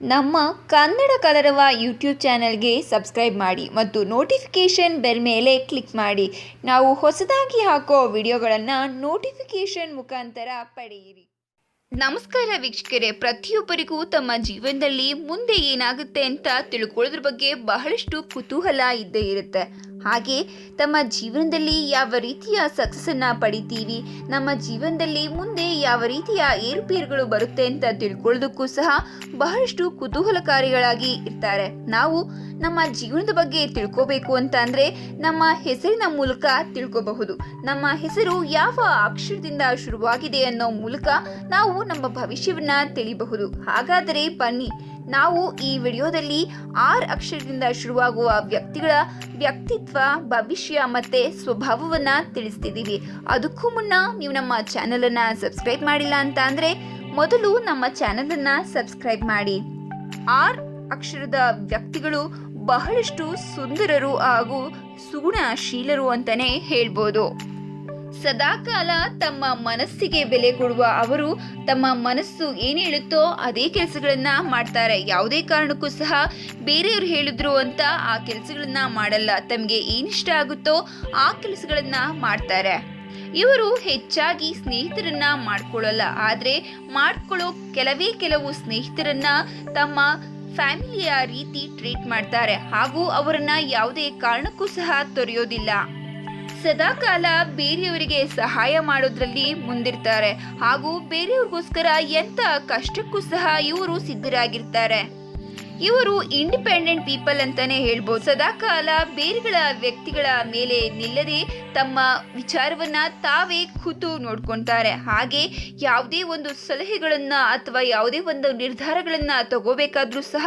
ನಮ್ಮ ಕನ್ನಡ ಕಲರವ ಯೂಟ್ಯೂಬ್ ಚಾನಲ್ಗೆ ಸಬ್ಸ್ಕ್ರೈಬ್ ಮಾಡಿ ಮತ್ತು ನೋಟಿಫಿಕೇಷನ್ ಬೆಲ್ ಮೇಲೆ ಕ್ಲಿಕ್ ಮಾಡಿ. ನಾವು ಹೊಸದಾಗಿ ಹಾಕೋ ವಿಡಿಯೋಗಳನ್ನು ನೋಟಿಫಿಕೇಷನ್ ಮುಖಾಂತರ ಪಡೆಯಿರಿ. ನಮಸ್ಕಾರ ವೀಕ್ಷಕರೇ, ಪ್ರತಿಯೊಬ್ಬರಿಗೂ ತಮ್ಮ ಜೀವನದಲ್ಲಿ ಮುಂದೆ ಏನಾಗುತ್ತೆ ಅಂತ ತಿಳ್ಕೊಳ್ಳೋದ್ರ ಬಗ್ಗೆ ಬಹಳಷ್ಟು ಕುತೂಹಲ ಇದ್ದೇ ಇರುತ್ತೆ. ಹಾಗೆ ತಮ್ಮ ಜೀವನದಲ್ಲಿ ಯಾವ ರೀತಿಯ ಸಕ್ಸಸ್ಸನ್ನು ಪಡಿತೀವಿ, ನಮ್ಮ ಜೀವನದಲ್ಲಿ ಮುಂದೆ ಯಾವ ರೀತಿಯ ಏರುಪೇರುಗಳು ಬರುತ್ತೆ ಅಂತ ತಿಳ್ಕೊಳ್ಳೋದಕ್ಕೂ ಸಹ ಬಹಳಷ್ಟು ಕುತೂಹಲಕಾರಿಗಳಾಗಿ ಇರ್ತಾರೆ. ನಾವು ನಮ್ಮ ಜೀವನದ ಬಗ್ಗೆ ತಿಳ್ಕೋಬೇಕು ಅಂತ ಅಂದರೆ ನಮ್ಮ ಹೆಸರಿನ ಮೂಲಕ ತಿಳ್ಕೋಬಹುದು. ನಮ್ಮ ಹೆಸರು ಯಾವ ಅಕ್ಷರದಿಂದ ಶುರುವಾಗಿದೆ ಅನ್ನೋ ಮೂಲಕ ನಾವು ನಮ್ಮ ಭವಿಷ್ಯವನ್ನ ತಿಳಿಬಹುದು. ಹಾಗಾದರೆ ಬನ್ನಿ ನಾವು ಈ ವಿಡಿಯೋದಲ್ಲಿ ಆರ್ ಅಕ್ಷರದಿಂದ ಶುರುವಾಗುವ ವ್ಯಕ್ತಿಗಳ ವ್ಯಕ್ತಿತ್ವ, ಭವಿಷ್ಯ ಮತ್ತೆ ಸ್ವಭಾವವನ್ನ ತಿಳಿಸ್ತಿದ್ದೀವಿ. ಅದಕ್ಕೂ ಮುನ್ನ ನೀವು ನಮ್ಮ ಚಾನಲನ್ನು ಸಬ್ಸ್ಕ್ರೈಬ್ ಮಾಡಿಲ್ಲ ಅಂತ ಅಂದರೆ ಮೊದಲು ನಮ್ಮ ಚಾನಲನ್ನು ಸಬ್ಸ್ಕ್ರೈಬ್ ಮಾಡಿ. ಆರ್ ಅಕ್ಷರದ ವ್ಯಕ್ತಿಗಳು ಬಹಳಷ್ಟು ಸುಂದರರು ಹಾಗೂ ಸುಗುಣಶೀಲರು ಅಂತಾನೆ ಹೇಳ್ಬೋದು. ಸದಾಕಾಲ ತಮ್ಮ ಮನಸ್ಸಿಗೆ ಬೆಲೆ ಕೊಡುವ ಅವರು ತಮ್ಮ ಮನಸ್ಸು ಏನು ಹೇಳುತ್ತೋ ಅದೇ ಕೆಲಸಗಳನ್ನ ಮಾಡ್ತಾರೆ. ಯಾವುದೇ ಕಾರಣಕ್ಕೂ ಸಹ ಬೇರೆಯವರು ಹೇಳಿದ್ರು ಅಂತ ಆ ಕೆಲಸಗಳನ್ನ ಮಾಡಲ್ಲ. ತಮಗೆ ಏನಿಷ್ಟ ಆಗುತ್ತೋ ಆ ಕೆಲಸಗಳನ್ನ ಮಾಡ್ತಾರೆ. ಇವರು ಹೆಚ್ಚಾಗಿ ಸ್ನೇಹಿತರನ್ನ ಮಾಡ್ಕೊಳ್ಳಲ್ಲ. ಆದರೆ ಮಾಡ್ಕೊಳ್ಳೋ ಕೆಲವೇ ಕೆಲವು ಸ್ನೇಹಿತರನ್ನ ತಮ್ಮ ಫ್ಯಾಮಿಲಿಯ ರೀತಿ ಟ್ರೀಟ್ ಮಾಡ್ತಾರೆ. ಹಾಗೂ ಅವರನ್ನ ಯಾವುದೇ ಕಾರಣಕ್ಕೂ ಸಹ ತೊರೆಯೋದಿಲ್ಲ. ಸದಾಕಾಲ ಬೇರೆಯವರಿಗೆ ಸಹಾಯ ಮಾಡೋದ್ರಲ್ಲಿ ಮುಂದಿರ್ತಾರೆ ಹಾಗೂ ಬೇರೆಯವ್ರಿಗೋಸ್ಕರ ಎಂಥ ಕಷ್ಟಕ್ಕೂ ಸಹ ಇವರು ಸಿದ್ಧರಾಗಿರ್ತಾರೆ. ಇವರು ಇಂಡಿಪೆಂಡೆಂಟ್ ಪೀಪಲ್ ಅಂತಾನೆ ಹೇಳ್ಬೋದು. ಸದಾಕಾಲ ಬೇರೆಗಳ ವ್ಯಕ್ತಿಗಳ ಮೇಲೆ ನಿಲ್ಲದೆ ತಮ್ಮ ವಿಚಾರವನ್ನ ತಾವೇ ಖುದ್ದು ನೋಡ್ಕೊಂತಾರೆ. ಹಾಗೆ ಯಾವುದೇ ಒಂದು ಸಲಹೆಗಳನ್ನ ಅಥವಾ ಯಾವುದೇ ಒಂದು ನಿರ್ಧಾರಗಳನ್ನ ತಗೋಬೇಕಾದ್ರೂ ಸಹ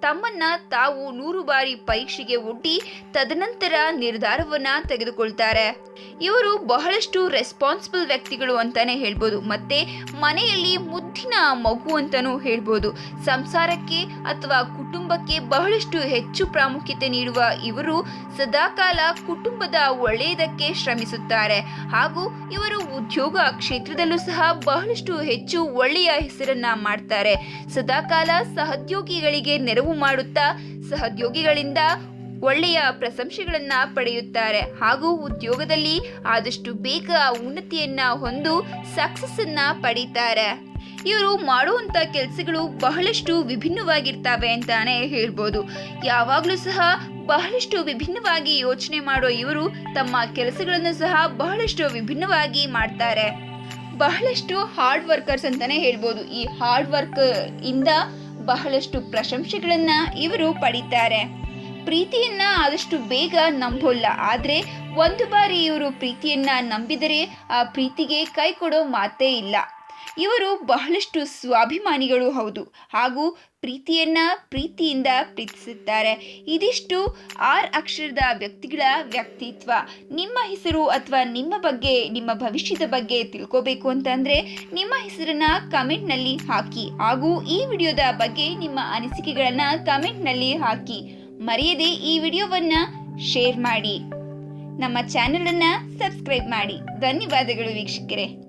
ತಮ್ಮನ್ನ ತಾವು ನೂರು ಬಾರಿ ಪರೀಕ್ಷೆಗೆ ಒಡ್ಡಿ ತದನಂತರ ನಿರ್ಧಾರವನ್ನ ತೆಗೆದುಕೊಳ್ತಾರೆ. ಇವರು ಬಹಳಷ್ಟು ರೆಸ್ಪಾನ್ಸಿಬಲ್ ವ್ಯಕ್ತಿಗಳು ಅಂತಾನೆ ಹೇಳ್ಬೋದು. ಮತ್ತೆ ಮನೆಯಲ್ಲಿ ಮುದ್ದಿನ ಮಗು ಅಂತಾನೂ ಹೇಳ್ಬೋದು. ಸಂಸಾರಕ್ಕೆ ಅಥವಾ ಕುಟುಂಬಕ್ಕೆ ಬಹಳಷ್ಟು ಹೆಚ್ಚು ಪ್ರಾಮುಖ್ಯತೆ ನೀಡುವ ಇವರು ಸದಾಕಾಲ ಕುಟುಂಬದ ಒಳ್ಳೆಯದಕ್ಕೆ ಶ್ರಮಿಸುತ್ತಾರೆ. ಹಾಗೂ ಇವರು ಉದ್ಯೋಗ ಕ್ಷೇತ್ರದಲ್ಲೂ ಸಹ ಬಹಳಷ್ಟು ಹೆಚ್ಚು ಒಳ್ಳೆಯ ಹೆಸರನ್ನ ಮಾಡ್ತಾರೆ. ಸದಾಕಾಲ ಸಹೋದ್ಯೋಗಿಗಳಿಗೆ ನೆರವು ಮಾಡುತ್ತಾ ಸಹೋದ್ಯೋಗಿಗಳಿಂದ ಒಳ್ಳೆಯ ಪ್ರಶಂಸೆಗಳನ್ನ ಪಡೆಯುತ್ತಾರೆ. ಹಾಗೂ ಉದ್ಯೋಗದಲ್ಲಿ ಆದಷ್ಟು ಬೇಗ ಉನ್ನತಿಯನ್ನ ಹೊಂದು ಸಕ್ಸಸ್ ಅನ್ನ ಪಡೀತಾರೆ. ಇವರು ಮಾಡುವಂತ ಕೆಲಸಗಳು ಬಹಳಷ್ಟು ವಿಭಿನ್ನವಾಗಿರ್ತವೆ ಅಂತಾನೆ ಹೇಳ್ಬೋದು. ಯಾವಾಗಲೂ ಸಹ ಬಹಳಷ್ಟು ವಿಭಿನ್ನವಾಗಿ ಯೋಚನೆ ಮಾಡೋ ಇವರು ತಮ್ಮ ಕೆಲಸಗಳನ್ನು ಸಹ ಬಹಳಷ್ಟು ವಿಭಿನ್ನವಾಗಿ ಮಾಡ್ತಾರೆ. ಬಹಳಷ್ಟು ಹಾರ್ಡ್ ವರ್ಕರ್ಸ್ ಅಂತಾನೆ ಹೇಳ್ಬೋದು. ಈ ಹಾರ್ಡ್ ವರ್ಕ್ ಇಂದ ಬಹಳಷ್ಟು ಪ್ರಶಂಸೆಗಳನ್ನ ಇವರು ಪಡಿತಾರೆ. ಪ್ರೀತಿಯನ್ನ ಆದಷ್ಟು ಬೇಗ ನಂಬೋಲ್ಲ. ಆದರೆ ಒಂದು ಬಾರಿ ಇವರು ಪ್ರೀತಿಯನ್ನ ನಂಬಿದರೆ ಆ ಪ್ರೀತಿಗೆ ಕೈ ಕೊಡೋ ಮಾತೇ ಇಲ್ಲ. ಇವರು ಬಹಳಷ್ಟು ಸ್ವಾಭಿಮಾನಿಗಳು ಹೌದು ಹಾಗೂ ಪ್ರೀತಿಯನ್ನ ಪ್ರೀತಿಯಿಂದ ಪ್ರೀತಿಸುತ್ತಾರೆ. ಇದಿಷ್ಟು ಆರ್ ಅಕ್ಷರದ ವ್ಯಕ್ತಿಗಳ ವ್ಯಕ್ತಿತ್ವ. ನಿಮ್ಮ ಹೆಸರು ಅಥವಾ ನಿಮ್ಮ ಬಗ್ಗೆ, ನಿಮ್ಮ ಭವಿಷ್ಯದ ಬಗ್ಗೆ ತಿಳ್ಕೋಬೇಕು ಅಂತಂದರೆ ನಿಮ್ಮ ಹೆಸರನ್ನ ಕಮೆಂಟ್ನಲ್ಲಿ ಹಾಕಿ ಹಾಗೂ ಈ ವಿಡಿಯೋದ ಬಗ್ಗೆ ನಿಮ್ಮ ಅನಿಸಿಕೆಗಳನ್ನು ಕಮೆಂಟ್ನಲ್ಲಿ ಹಾಕಿ. ಮರೆಯದೆ ಈ ವಿಡಿಯೋವನ್ನ ಶೇರ್ ಮಾಡಿ. ನಮ್ಮ ಚಾನಲನ್ನು ಸಬ್ಸ್ಕ್ರೈಬ್ ಮಾಡಿ. ಧನ್ಯವಾದಗಳು ವೀಕ್ಷಕರೇ.